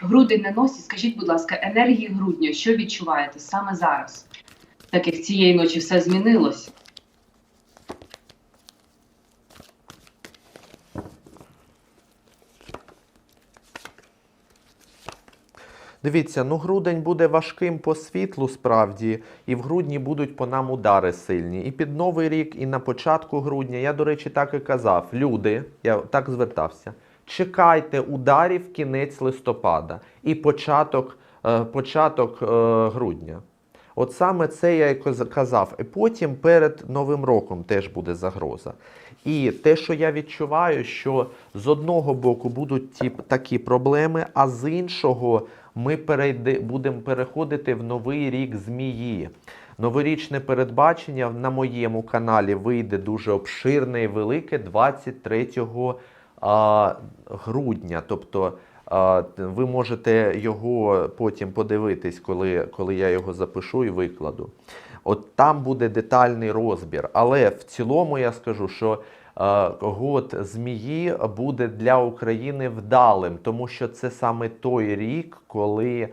грудень на носі. Скажіть, будь ласка, енергії грудня, що відчуваєте саме зараз? Так як цієї ночі все змінилось. Дивіться, ну грудень буде важким по світлу справді, і в грудні будуть по нам удари сильні. І під Новий рік, і на початку грудня. Я, до речі, так і казав. Люди, я так звертався. Чекайте ударів кінець листопада і початок, е, початок е, грудня. От саме це я і казав. І потім перед Новим роком теж буде загроза. І те, що я відчуваю, що з одного боку будуть ті такі проблеми, а з іншого ми перейде, будемо переходити в новий рік змії. Новорічне передбачення на моєму каналі вийде дуже обширне і велике 23 а, грудня. Тобто ви можете його потім подивитись, коли, коли я його запишу і викладу. От там буде детальний розбір. Але в цілому я скажу, що год змії буде для України вдалим, тому що це саме той рік, коли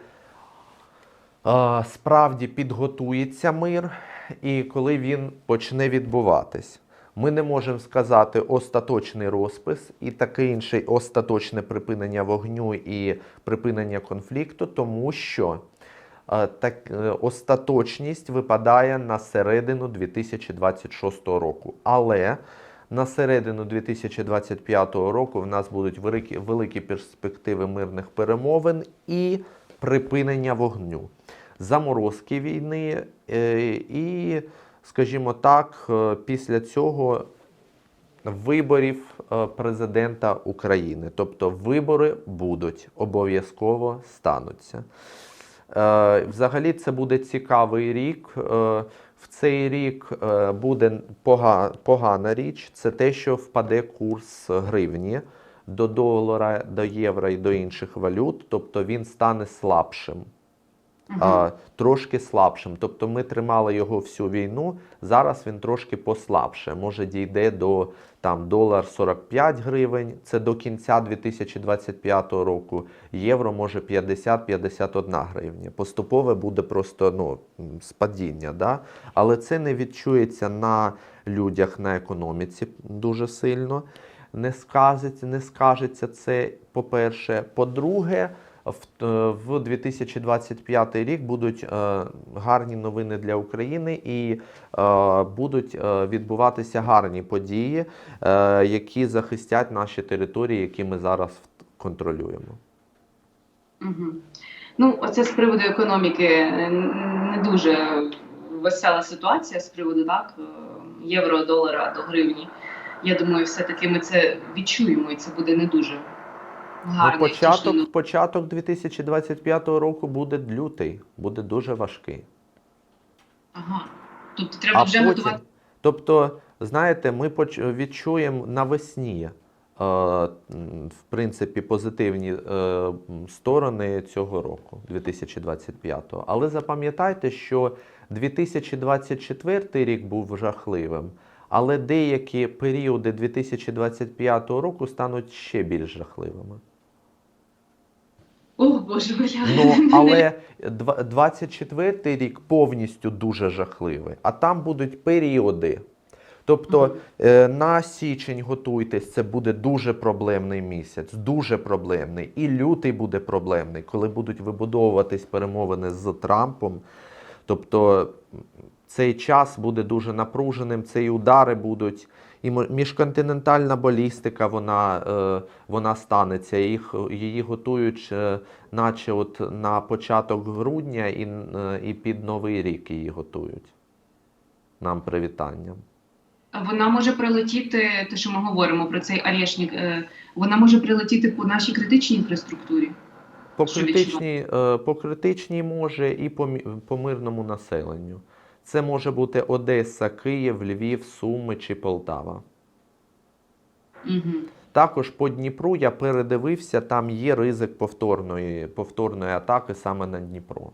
справді підготується мир і коли він почне відбуватись. Ми не можемо сказати остаточний розпис і таке інше остаточне припинення вогню і припинення конфлікту, тому що е, так, е, остаточність випадає на середину 2026 року. Але на середину 2025 року в нас будуть великі, великі перспективи мирних перемовин і припинення вогню, заморозки війни е, і, скажімо так, е, після цього виборів е, президента України. Тобто вибори будуть обов'язково стануться. Е, Взагалі це буде цікавий рік. В цей рік буде погана річ. Це те, що впаде курс гривні до долара, до євро і до інших валют. Тобто він стане слабшим. А, трошки слабшим. Тобто ми тримали його всю війну. Зараз він трошки послабше. Може дійде до там долар 45 гривень. Це до кінця 2025 року. Євро може 50-51 гривня. Поступове буде просто ну, спадіння. Да? Але це не відчується на людях, на економіці дуже сильно. Не скажеться, не скажеться це, по-перше. По-друге, в, е, в 2025 рік будуть е, гарні новини для України і е, будуть е, відбуватися гарні події, е, які захистять наші території, які ми зараз контролюємо. Ну, оце з приводу економіки е, не дуже весела ситуація з приводу так, е, євро, долара до гривні. Я думаю, все-таки ми це відчуємо, і це буде не дуже гарно. Ну, початок, початок 2025 року буде лютий, буде дуже важкий. Ага. Тобто треба А вже потім, готувати. тобто, знаєте, ми відчуємо навесні, е, в принципі, позитивні е, сторони цього року, 2025-го. Але запам'ятайте, що 2024 рік був жахливим, але деякі періоди 2025 року стануть ще більш жахливими. Боже. Ну, але два- 24 рік повністю дуже жахливий, а там будуть періоди. Тобто е, на січень готуйтесь, це буде дуже проблемний місяць, дуже проблемний. І лютий буде проблемний, коли будуть вибудовуватись перемовини з Трампом. Тобто цей час буде дуже напруженим, це і удари будуть. І міжконтинентальна балістика вона, е, вона станеться. Їх, її готують, е, наче от на початок грудня і, е, і під Новий рік її готують. Нам привітання. Вона може прилетіти, те, що ми говоримо про цей арешник, е, вона може прилетіти по нашій критичній інфраструктурі. По критичній, е, по критичній може і по, по мирному населенню. Це може бути Одеса, Київ, Львів, Суми чи Полтава. Угу. Також по Дніпру я передивився, там є ризик повторної, повторної атаки саме на Дніпро.